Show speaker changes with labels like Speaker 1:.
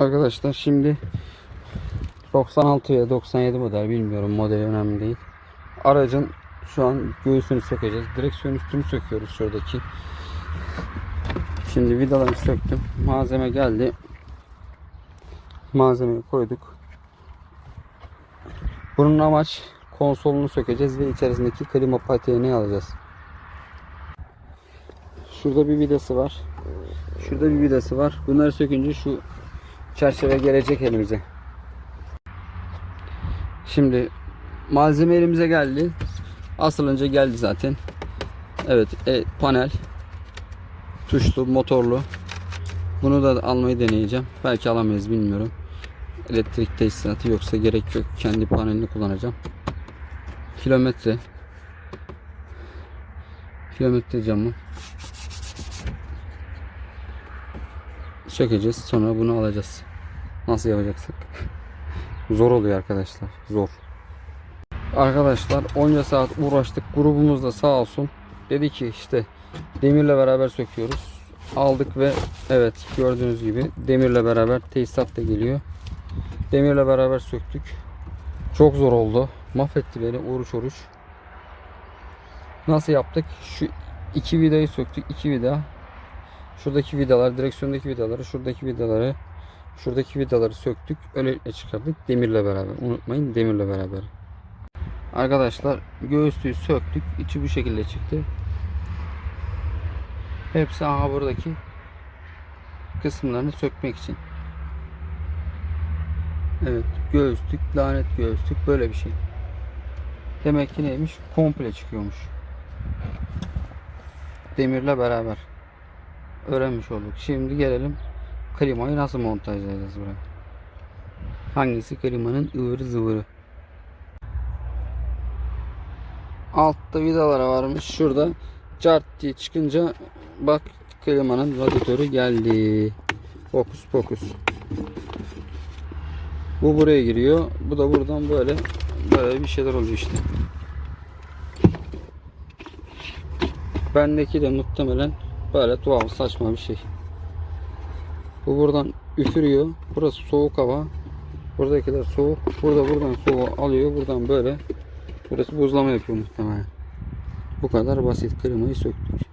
Speaker 1: Arkadaşlar şimdi 96 ya 97 model bilmiyorum modeli önemli değil. Aracın şu an göğsünü sökeceğiz. Direksiyon üstünü söküyoruz şuradaki. Şimdi vidalarını söktüm. Malzeme geldi. Malzemeyi koyduk. Bunun amaç konsolunu sökeceğiz ve içerisindeki klima patiğini alacağız. Şurada bir vidası var. Şurada bir vidası var. Bunları sökünce şu çerçeve gelecek elimize. Şimdi malzeme elimize geldi. Asılınca geldi zaten. Evet, e, panel tuşlu, motorlu. Bunu da almayı deneyeceğim. Belki alamayız bilmiyorum. Elektrik tesisatı yoksa gerek yok. Kendi panelini kullanacağım. Kilometre. Kilometre camı. Sökeceğiz. Sonra bunu alacağız. Nasıl yapacaksak. Zor oluyor arkadaşlar. Zor. Arkadaşlar onca saat uğraştık. Grubumuz da sağ olsun. Dedi ki işte demirle beraber söküyoruz. Aldık ve evet gördüğünüz gibi demirle beraber tesisat da geliyor. Demirle beraber söktük. Çok zor oldu. Mahvetti beni oruç oruç. Nasıl yaptık? Şu iki vidayı söktük. iki vida. Şuradaki vidalar, direksiyondaki vidaları, şuradaki vidaları, şuradaki vidaları söktük. Öyle çıkardık demirle beraber. Unutmayın demirle beraber. Arkadaşlar göğüslüğü söktük. İçi bu şekilde çıktı. Hepsi aha buradaki kısımlarını sökmek için. Evet göğüslük, lanet göğüslük böyle bir şey. Demek ki neymiş? Komple çıkıyormuş. Demirle beraber. Öğrenmiş olduk. Şimdi gelelim klimayı nasıl montajlayacağız buraya. Hangisi klimanın ıvırı zıvırı. Altta vidalara varmış. Şurada cart diye çıkınca bak klimanın radyatörü geldi. Fokus fokus. Bu buraya giriyor. Bu da buradan böyle böyle bir şeyler oluyor işte. Bendeki de muhtemelen böyle tuhaf saçma bir şey. Bu buradan üfürüyor. Burası soğuk hava. Buradakiler soğuk. Burada buradan soğuğu alıyor. Buradan böyle. Burası buzlama yapıyor muhtemelen. Bu kadar basit. Klimayı söktük.